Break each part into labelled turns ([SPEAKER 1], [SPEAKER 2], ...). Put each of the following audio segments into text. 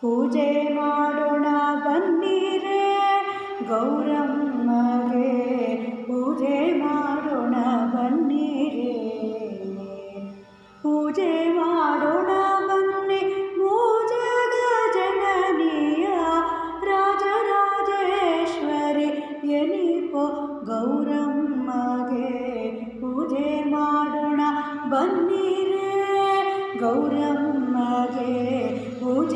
[SPEAKER 1] ಪೂಜೆ ಮಾಡೋಣ ಬನ್ನಿರೆ ಗೌರಮ್ಮಗೆ. ಪೂಜೆ ಮಾಡೋಣ ಬನ್ನಿರೆ. ಪೂಜೆ ಮಾಡೋಣ ಬನ್ನಿ ಮೂಜಗ ಜನನೀಯ ರಾಜರಾಜೇಶ್ವರಿ ಎನಿಪೋ ಗೌರಮ್ಮಗೆ. ಪೂಜೆ ಮಾಡೋಣ ಬನ್ನಿರೆ ಗೌರಮ್ಮಗೆ. ಪೂಜೆ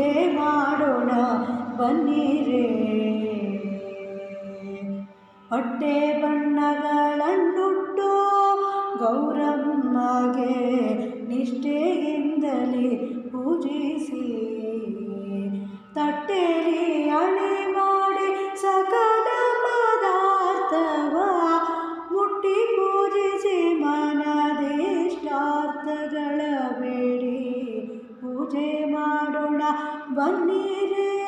[SPEAKER 1] ಬನ್ನಿರೇ. ಹೊಟ್ಟೆ ಬಣ್ಣಗಳನ್ನುಟ್ಟು ಗೌರಮ್ಮಗೆ ನಿಷ್ಠೆಯಿಂದಲೇ ಪೂಜಿಸಿ. ತಟ್ಟೆಲಿ ಅಣೆ ಮಾಡಿ ಸಕಲ ಪದಾರ್ಥವ ಮುಟ್ಟಿ ಪೂಜಿಸಿ ಮನದೇಷ್ಟಾರ್ಥಗಳ ಬೇಡಿ. ಪೂಜೆ ಮಾಡೋಣ, ಬನ್ನಿರೇ.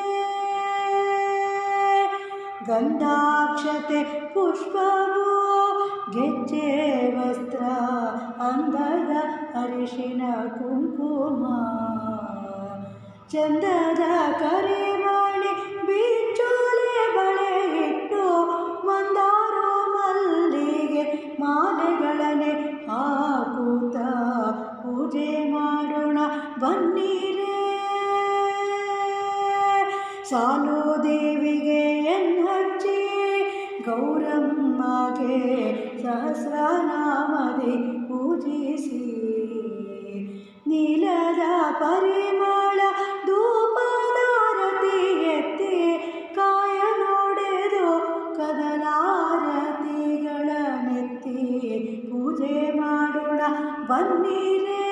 [SPEAKER 1] ಗಂಧಾಕ್ಷತೆ ಪುಷ್ಪವು? ಗೆಜ್ಜೆ ವಸ್ತ್ರ ಅಂದದ ಅರಿಶಿನ ಕುಂಕುಮ. ಚಂದದ ಕರಿಮಣಿ ಬಿಚ್ಚೋಲೆ ಬಳೆ ಇಟ್ಟು ಮಂದಾರ ಮಲ್ಲಿಗೆ ಮಾಲೆಗಳನೆ ಹಾಕುತ್ತ. ಪೂಜೆ ಮಾಡೋಣ ಬನ್ನಿರೇ ಸಾಲು ದೇವಿಗೆ ಎನ್ನಚ್ಚಿ ಗೌರಮ್ಮಗೆ ಸಹಸ್ರನಾಮದಿ ಪೂಜಿಸಿ. ನೀಲದ ಪರಿಮಳ ಧೂಪದಾರತಿ ಎತ್ತಿ, ಕಾಯ ನೋಡೆದು ಕದಲಾರತಿಗಳ ನೆತ್ತಿ ಪೂಜೆ ಮಾಡೋಣ ಬನ್ನಿರೇ.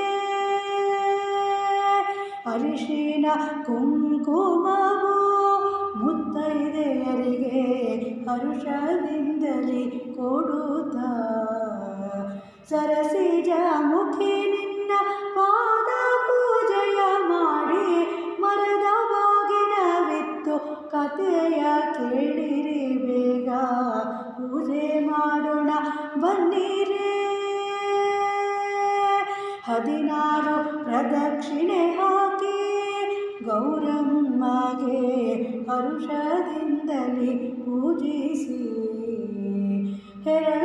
[SPEAKER 1] ಅರಿಶಿನ ಕುಂಕುಮವು ಮುತ್ತೈದೆಯರಿಗೆ ಹರುಷದಿಂದಲೇ ಕೊಡುತ್ತ. ಸರಸಿಜ ಮುಖಿ ನಿನ್ನ ಪಾದ ಪೂಜೆಯ ಮಾಡಿ ಮರದ ಬಾಗಿನವಿತ್ತು ಕಥೆಯ ಕೇಳಿರಿ ಬೇಗ, ಪೂಜೆ ಮಾಡೋಣ ಬನ್ನಿರೇ. ಹದಿನಾರು ಪ್ರದಕ್ಷಿಣೆ ಹಾಕಿ ಗೌರಮ್ಮಗೆ ಹರುಷದಿಂದಲೇ ಪೂಜಿಸಿ. ಹೆರಳೋಲೆ